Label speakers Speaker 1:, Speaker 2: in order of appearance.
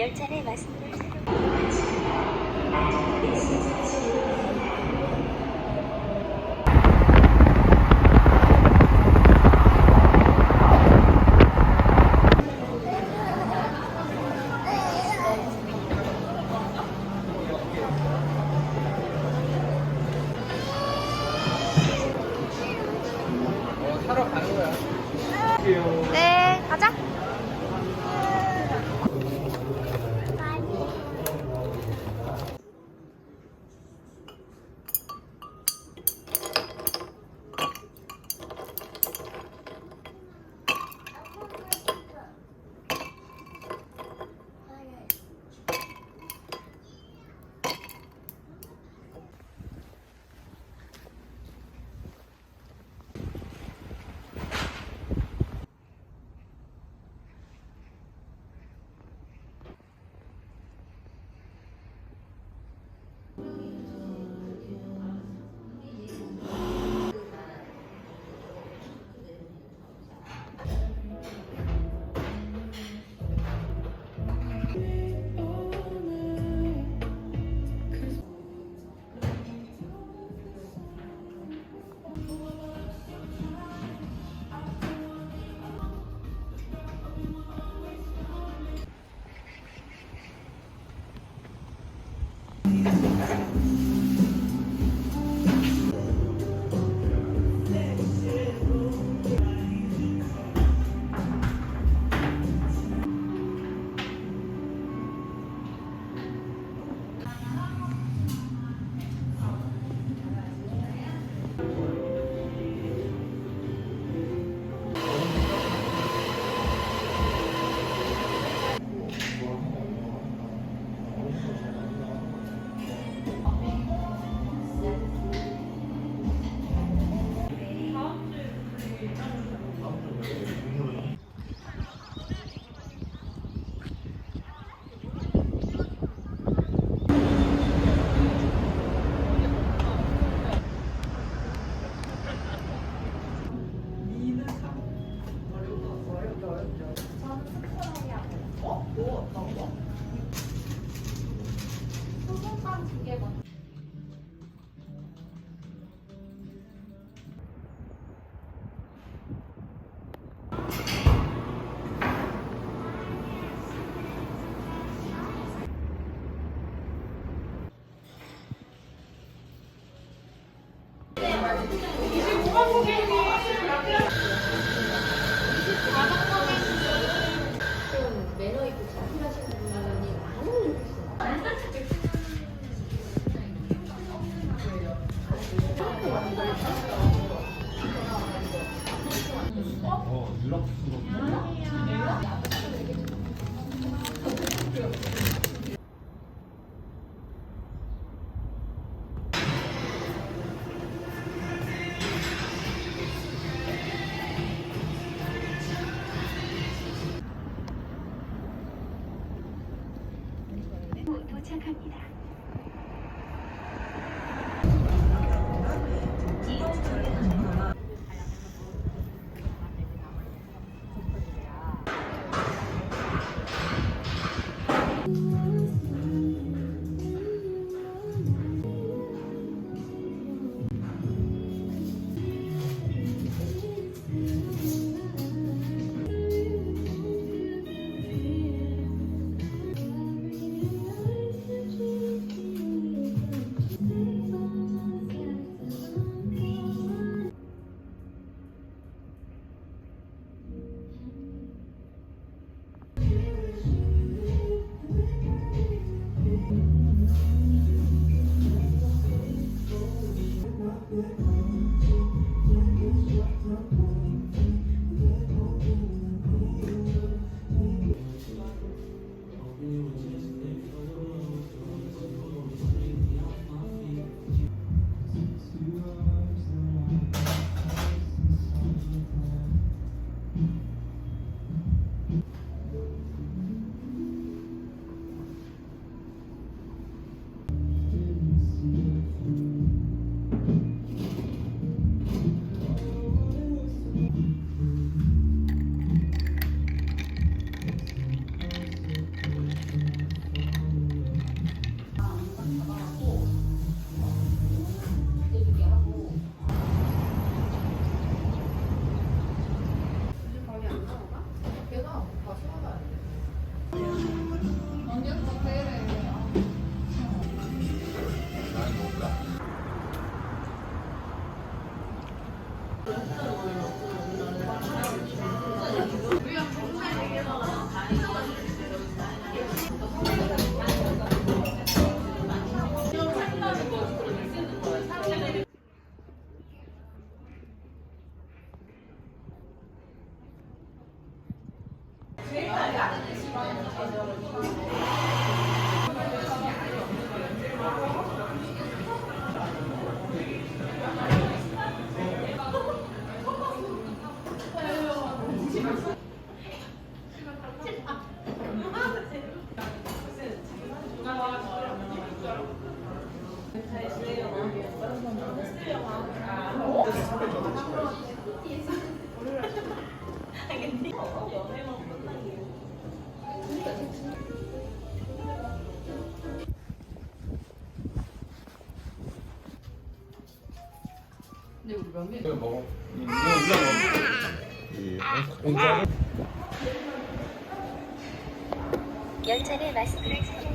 Speaker 1: 열차를 맞습니다.
Speaker 2: 어,
Speaker 1: Thank you.
Speaker 2: 이거 먹어.
Speaker 3: 열차를 마스크를 착용